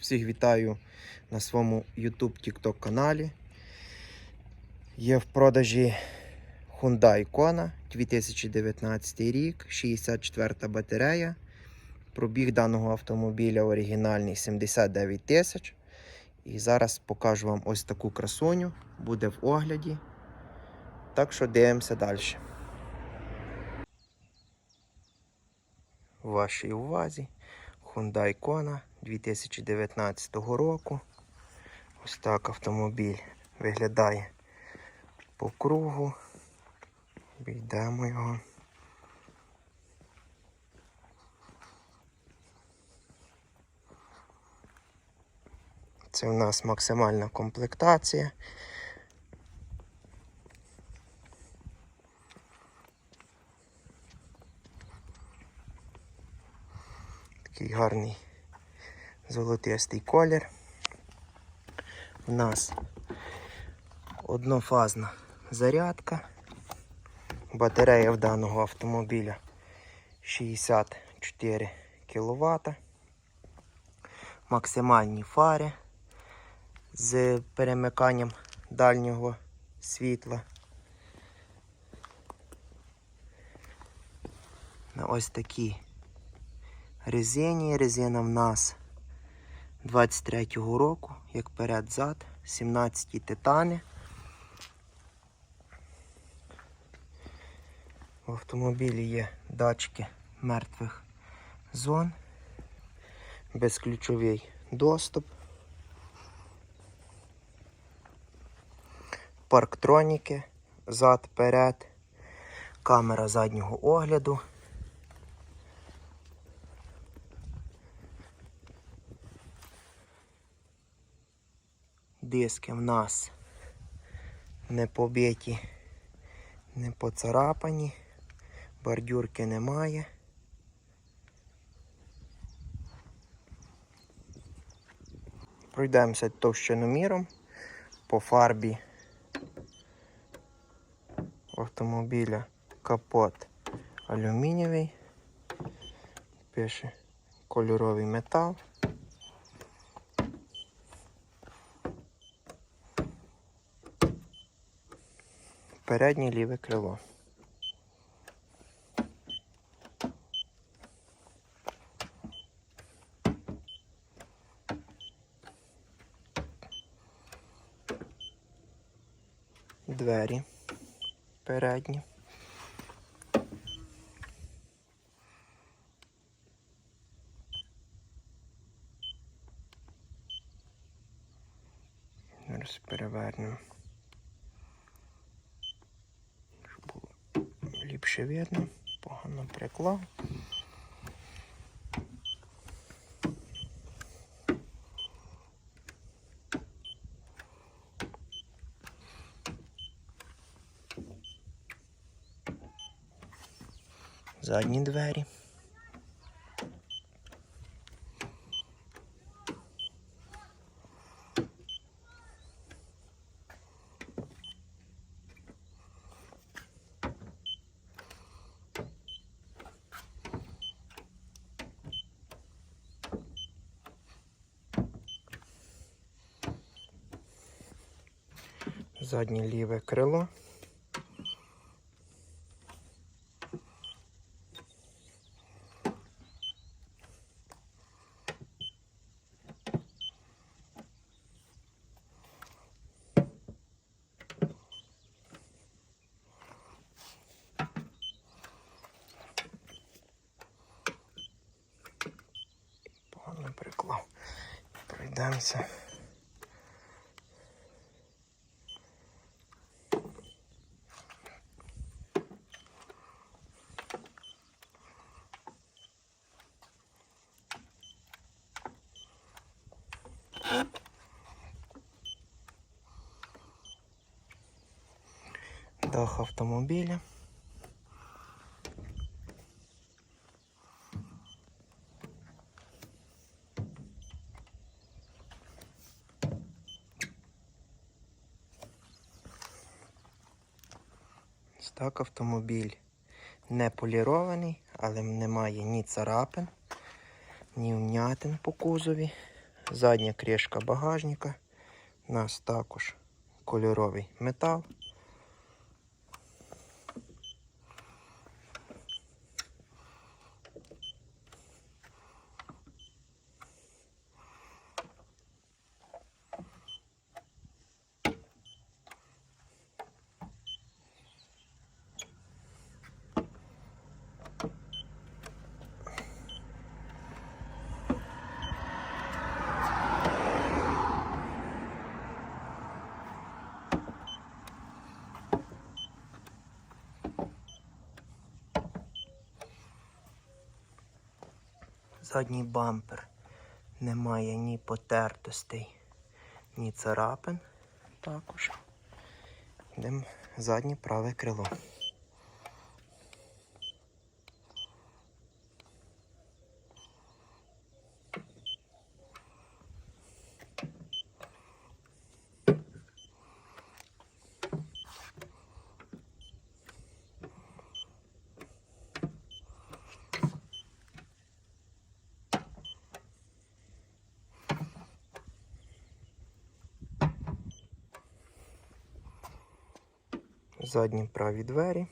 Всіх вітаю на своєму YouTube TikTok каналі. Є в продажі Hyundai Kona 2019 рік, 64 батарея. Пробіг даного автомобіля оригінальний 79 тисяч. І зараз покажу вам ось таку красуню. Буде в огляді. Так що дивимося далі. Вашій увазі Hyundai Kona 2019 року. Ось так автомобіль виглядає по кругу. Обійдемо його. Це у нас максимальна комплектація. Такий гарний золотистий колір. У нас однофазна зарядка. Батарея в даного автомобіля 64 кВт. Максимальні фари з перемиканням дальнього світла. На ось такі резині. Резина в нас 23-го року, як перед-зад, 17 титани. В автомобілі є датчики мертвих зон, безключовий доступ, парктроніки, зад, перед, камера заднього огляду. Диски в нас не побиті, не поцарапані, бордюрки немає. Пройдемося товщиноміром по фарбі автомобіля капот алюмінієвий, пише кольоровий метал. Переднє ліве крило. Двері передні. Зараз перевернемо. Видно, погано приклав. Задні двері. Заднє ліве крило. Погано приклав. Пройдемося. Дах автомобіля. Ось так автомобіль не полірований, але немає ні царапин, ні вм'ятин по кузові. Задня кришка багажника. У нас також кольоровий метал. Задній бампер не має ні потертостей, ні царапин. Також. Йдемо заднє праве крило. Задні праві двері.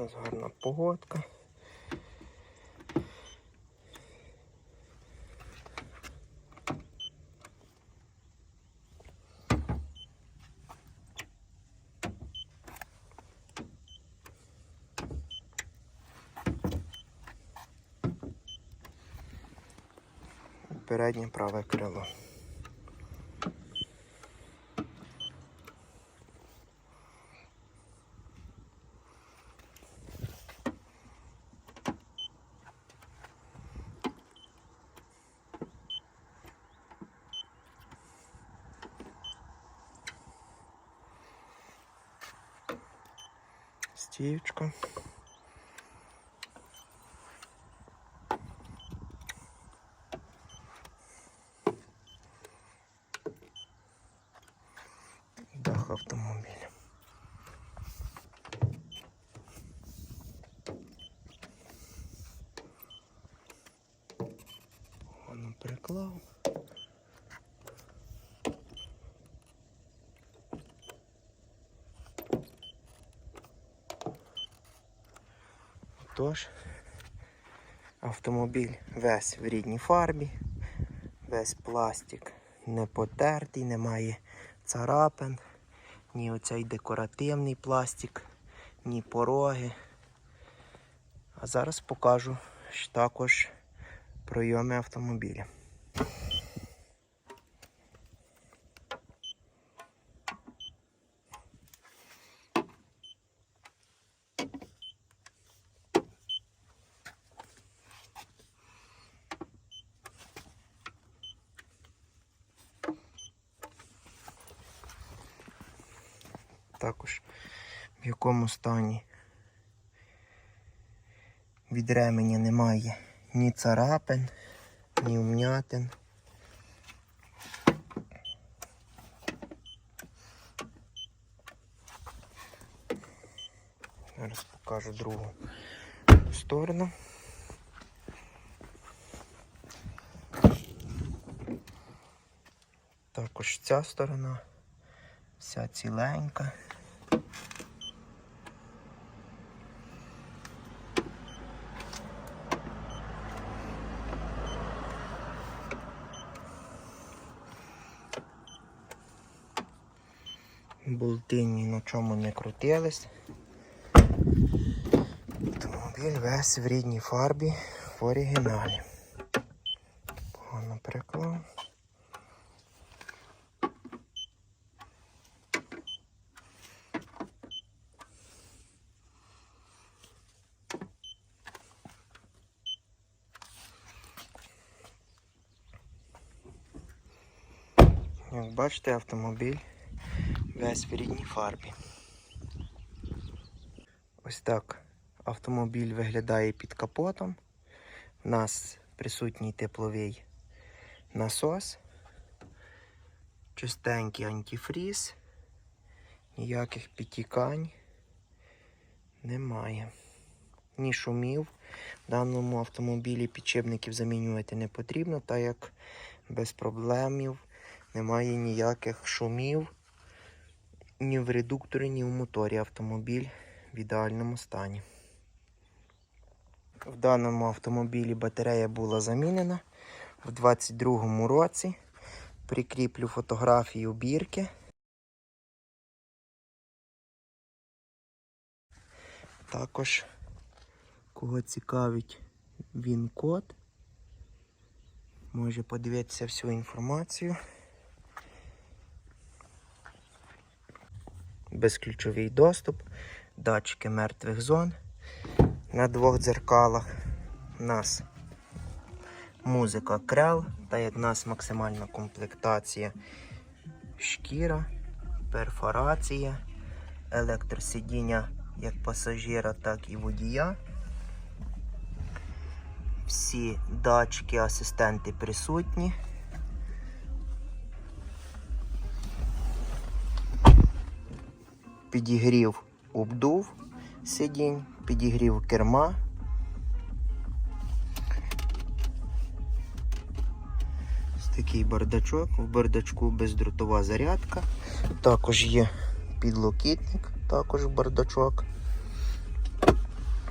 У нас гарна погодка. Переднє праве крило. Стіючка. Дах автомобіля. Воно приклав. Тож, автомобіль весь в рідній фарбі, весь пластик не потертий, немає царапин, ні оцей декоративний пластик, ні пороги. А зараз покажу також пройоми автомобіля. Також в якому стані від ременя немає ні царапин, ні вмятин. Зараз покажу другу сторону. Також ця сторона вся ціленька. ти ні на чому не крутились. Автомобіль весь в рідній фарбі в оригіналі. Погано приклав. Як бачите, автомобіль весь в рідній фарбі. Ось так автомобіль виглядає під капотом. У нас присутній тепловий насос, чистенький антифріз, ніяких підтікань немає. Ні шумів. В даному автомобілі підшипників замінювати не потрібно, так як без проблемів немає ніяких шумів ні в редукторі, ні в моторі автомобіль в ідеальному стані. В даному автомобілі батарея була замінена в 22-му році. Прикріплю фотографію бірки. Також, кого цікавить він код, може подивитися всю інформацію. Безключовий доступ, датчики мертвих зон на двох дзеркалах. У нас музика крел, та як в нас максимальна комплектація шкіра, перфорація, електросидіння як пасажира, так і водія. Всі датчики, асистенти присутні. Підігрів обдув сидінь, підігрів керма. Ось такий бардачок. В бардачку бездротова зарядка. Також є підлокітник, також бардачок.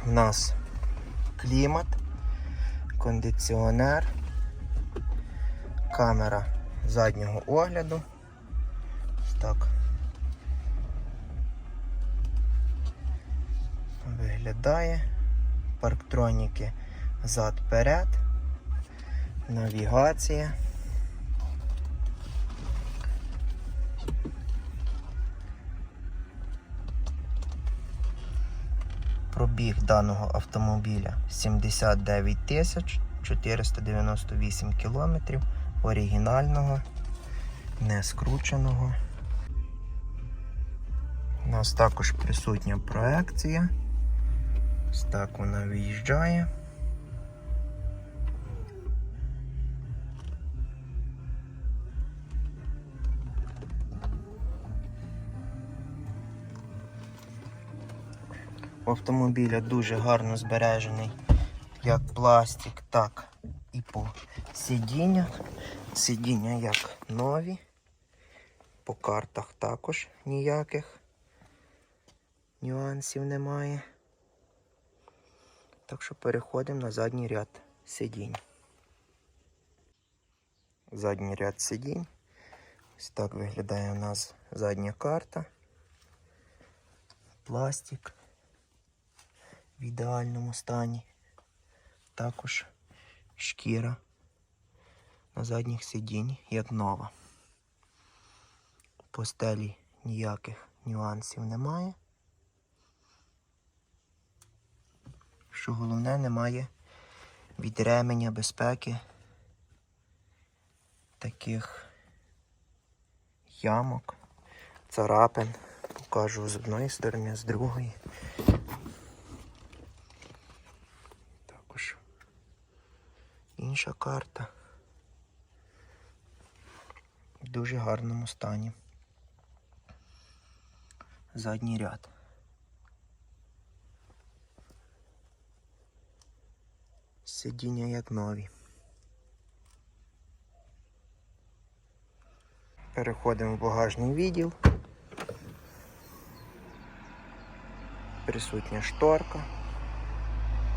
У нас клімат, кондиціонер, камера заднього огляду. Так. Виглядає. Парктроніки зад-перед, навігація. Пробіг даного автомобіля 79 тисяч 498 кілометрів оригінального, не скрученого. У нас також присутня проекція. Ось так вона виїжджає. Автомобіля дуже гарно збережений як пластик, так і по сидіннях. Сидіння як нові. По картах також ніяких нюансів немає. Так що переходимо на задній ряд сидінь. Задній ряд сидінь. Ось так виглядає у нас задня карта. Пластик в ідеальному стані. Також шкіра на задніх сидінь, як нова. По стелі ніяких нюансів немає. Що головне, немає від ременя безпеки таких ямок, царапин. Покажу з одної сторони, з другої. Також інша карта. В дуже гарному стані. Задній ряд. Сидіння як нові. Переходимо в багажний відділ. Присутня шторка,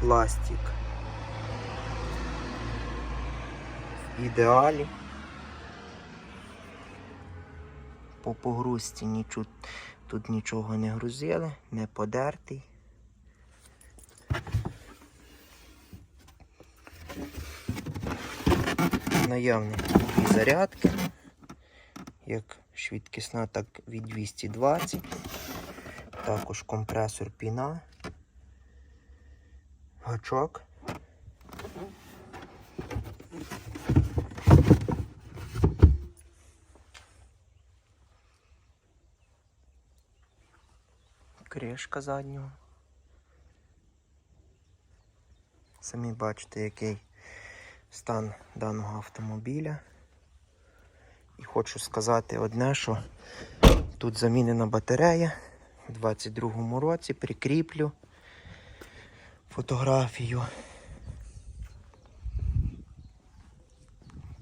пластик. В ідеалі. По погрузці нічу, тут нічого не грузили, не подертий. наявні дві зарядки, як швидкісна, так від 220. Також компресор піна, гачок. Кришка заднього. Самі бачите, який стан даного автомобіля. І хочу сказати одне, що тут замінена батарея. У 22-му році прикріплю фотографію.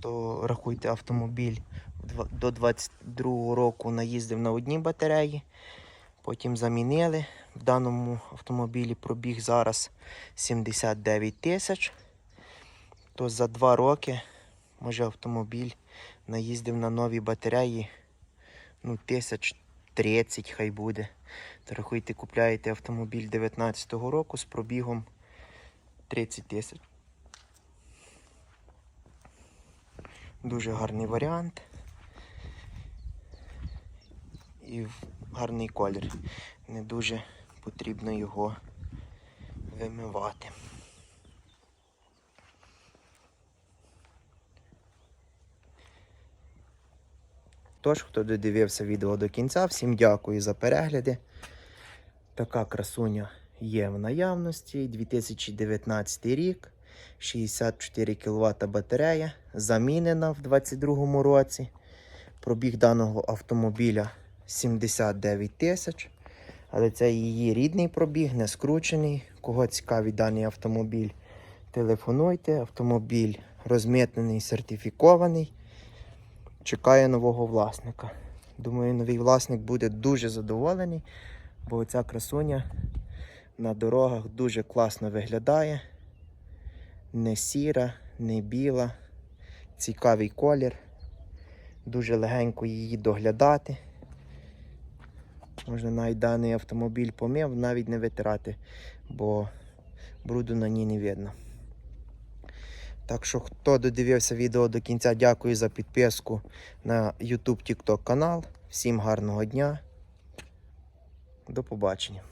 То рахуйте автомобіль до 22-го року наїздив на одній батареї, потім замінили. В даному автомобілі пробіг зараз 79 тисяч. То за два роки може автомобіль наїздив на нові батареї. Ну, тисяч 30 хай буде. То рахуйте, купляєте автомобіль 19-го року з пробігом 30 тисяч. Дуже гарний варіант. І гарний колір. Не дуже потрібно його вимивати. Тож, хто додивився відео до кінця, всім дякую за перегляди. Така красуня є в наявності. 2019 рік. 64 кВт батарея. Замінена в 2022 році. Пробіг даного автомобіля 79 тисяч. Але це її рідний пробіг, не скручений. Кого цікавий даний автомобіль, телефонуйте. Автомобіль розмитнений, сертифікований. Чекає нового власника. Думаю, новий власник буде дуже задоволений, бо ця красуня на дорогах дуже класно виглядає. Не сіра, не біла, цікавий колір. Дуже легенько її доглядати. Можна навіть даний автомобіль помив, навіть не витирати, бо бруду на ній не видно. Так що, хто додивився відео до кінця, дякую за підписку на YouTube TikTok канал. Всім гарного дня. До побачення.